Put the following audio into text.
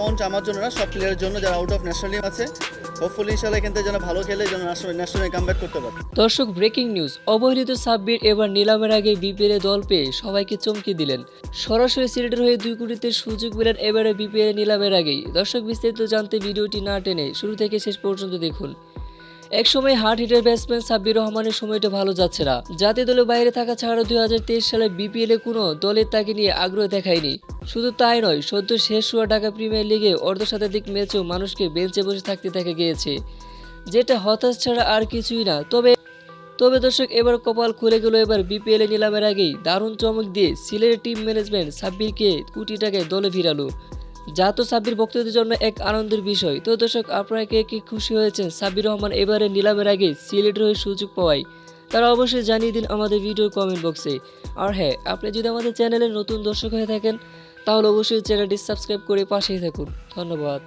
মঞ্চ আমার জন্য না, সব প্লেয়ারের জন্য যারা আউট অফ ন্যাশনাল টিম আছে হোপফুলি ইনশাল্লাহ এখান থেকে যেন ভালো খেলে, যেন ন্যাশনাল কামব্যাক করতে পারে। দর্শক ব্রেকিং নিউজ অবহেলিত সাব্বির এবার নিলামের আগে বিপিএল দল পেয়ে সবাইকে চমকে দিলেন। সরাসরি সিলেটের হয়ে দুই কোটিতে সুযোগ পেলেন এবারে বিপিএল নিলামের আগেই। দর্শক, বিস্তারিত জানতে ভিডিওটি না টেনে শুরু থেকে শেষ পর্যন্ত দেখুন। একসময় হার্ট হিটার ব্যাটসম্যান সাব্বির রহমানের সময়টা ভালো যাচ্ছে না। জাতীয় দলের বাইরে থাকা ছাড়া দুই হাজার তেইশ সালে বিপিএল এ কোনো দলের তাকে নিয়ে আগ্রহ দেখায়নি। শুধু তাই নয়, সদ্য শেষ হওয়া ঢাকা প্রিমিয়ার লিগে অর্ধশতাধিক ম্যাচেও মানুষকে বেঞ্চে বসে থাকতে দেখা গিয়েছে। যেটা হতাশ ছাড়া আর কিছুই না। তবে তবে দর্শক, এবার কপাল খুলে গেল এবার বিপিএল নিলামের আগেই। দারুণ চমক দিয়ে সিলেটের টিম ম্যানেজমেন্ট সাব্বিরকে কোটি টাকায় দলে ফিরালো যা তো সাব্বির ভক্তদের জন্য এক আনন্দের বিষয়। তো দর্শক, আপনারা কে কি খুশি হয়েছেন? সাব্বির রহমান এবারে নিলামের আগে সিলেটের হয়ে সুযোগ পাওয়ায়। তারা অবশ্যই জানিয়ে দিন আমাদের ভিডিও কমেন্ট বক্সে আর হ্যাঁ আপনি যদি আমাদের চ্যানেলে নতুন দর্শক হয়ে থাকেন, তাহলে অবশ্যই চ্যানেলটি সাবস্ক্রাইব করে পাশেই থাকুন। ধন্যবাদ।